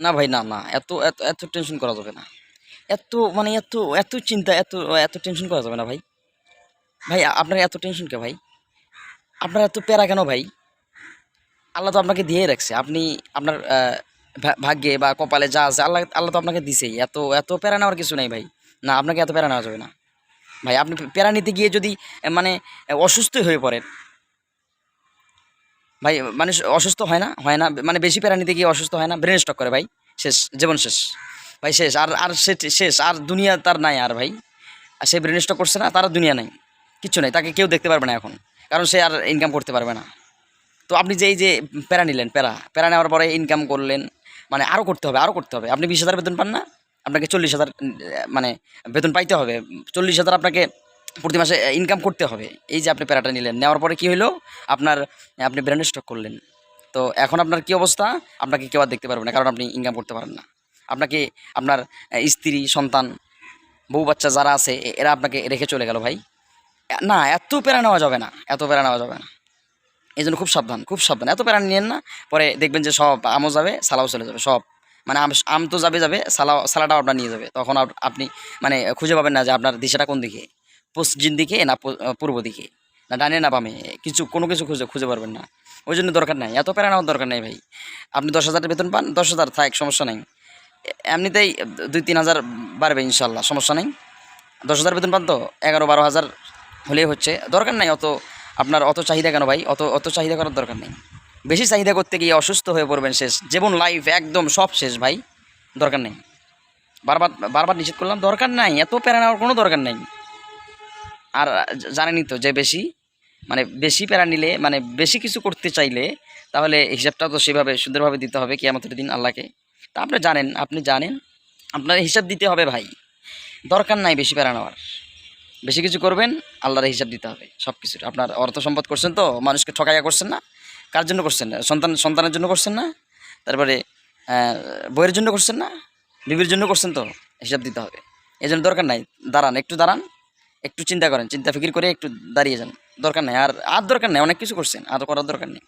না ভাই, না না, এত এত এত টেনশন করা যাবে না। এত মানে এত এত চিন্তা, এত এত টেনশন করা যাবে না ভাই। ভাই, আপনার এত টেনশন কে ভাই? আপনার এত প্যারা কেন ভাই? আল্লাহ তো আপনাকে দিয়ে রাখছে। আপনি আপনার ভাগ্যে বা কপালে যা আছে, আল্লাহ আল্লাহ তো আপনাকে দিছেই। এত এত প্যারা নেওয়ার কিছু নেই ভাই। না, আপনাকে এত প্যারা নেওয়া যাবে না। ভাই, আপনি প্যারা নিতে গিয়ে যদি মানে অসুস্থ হয়ে পড়েন ভাই, মানুষ অসুস্থ হয় না? হয় না? মানে বেশি প্যারা নিতে গিয়ে অসুস্থ হয় না? ব্রেন স্টক করে ভাই। শেষ, জীবন শেষ। ভাই, শেষ। আর আর শেষ। আর দুনিয়া তার নাই আর ভাই। আর সে ব্রেন স্টক করছে না, তার দুনিয়া নাই। কিচ্ছু নাই। তাকে কেউ দেখতে পারবে না এখন। কারণ সে আর ইনকাম করতে পারবে না। তো আপনি যে এই যে প্যারা নিলেন, প্যারা। প্যারা নেওয়ার পরে ইনকাম করলেন মানে আরও করতে হবে আরও করতে হবে। আপনি বিশ হাজার বেতন পান না? আপনাকে চল্লিশ হাজার মানে বেতন পাইতে হবে। চল্লিশ হাজার আপনাকে প্রতি মাসে ইনকাম করতে হবে। এই যে আপনি প্যারাটা নিলেন, নেওয়ার পরে কি হলো আপনার, আপনি ব্র্যান্ড স্টক করলেন। তো এখন আপনার কি অবস্থা? আপনাকে কেউ আর দেখতে পারবে না, কারণ আপনি ইনকাম করতে পারেন না। আপনাকে আপনার স্ত্রী, সন্তান, বউ বাচ্চা যারা আছে এরা আপনাকে রেখে চলে গেল ভাই। না, এত প্যারা নেওয়া যাবে না, এত প্যারা নেওয়া যাবে না। এই জন্য খুব সাবধান খুব সাবধান। এত প্যারা নিয়েন না, পরে দেখবেন যে সব আমও যাবে, সালাও চলে যাবে, সব। মানে আম আম তো যাবে যাবে সালা সালাটাও আপনার নিয়ে যাবে। তখন আপনি মানে খুঁজে পাবেন না যে আপনার দিশাটা কোন দিকে। পশ্চিম দিকে, না পূর্ব দিকে। না ডানে, না বামে। কিছু, কোনো কিছু খুঁজে খুঁজে পারবেন না। ওই জন্য দরকার নাই। এত প্যারা নেওয়ার দরকার নেই ভাই। আপনি দশ হাজার বেতন পান, দশ হাজার থাক, সমস্যা নেই। এমনিতেই দুই, তিন হাজার বাড়বে ইনশাল্লাহ সমস্যা নেই। দশ হাজার বেতন পান তো, এগারো, বারো হাজার হলেই হচ্ছে। দরকার নাই অত, আপনার অত চাহিদা কেন ভাই? অত অত চাহিদা করার দরকার নেই। বেশি চাহিদা করতে গিয়ে অসুস্থ হয়ে পড়বেন শেষ। জীবন লাইফ একদম সব শেষ ভাই। দরকার নেই। বারবার বারবার নিষেধ করলাম, দরকার নাই। এত প্যারা নেওয়ার কোনো দরকার নেই। আর জানেনই তো যে বেশি মানে বেশি প্যারা নিলে মানে বেশি কিছু করতে চাইলে তাহলে হিসাবটা তো সেভাবে সুন্দরভাবে দিতে হবে কেয়ামতের দিন আল্লাহকে। তা আপনি জানেন আপনি জানেন, আপনার হিসাব দিতে হবে ভাই। দরকার নাই বেশি প্যারা নেওয়ার। বেশি কিছু করবেন, আল্লাহর হিসাব দিতে হবে সব কিছুর আপনার অর্থ সম্পদ করছেন তো, মানুষকে ঠকাইয়া করছেন না, কার জন্য করছেন? না সন্তান, সন্তানের জন্য করছেন না? তারপরে বইয়ের জন্য করছেন না? বিবির জন্য করছেন তো, হিসাব দিতে হবে। এই জন্য দরকার নাই। দাঁড়ান, একটু দাঁড়ান। একটু চিন্তা করেন, চিন্তা ফিকির করে একটু দাঁড়িয়ে যান। দরকার নেই। আর আর দরকার নেই, অনেক কিছু করছেন, আর করার দরকার নেই।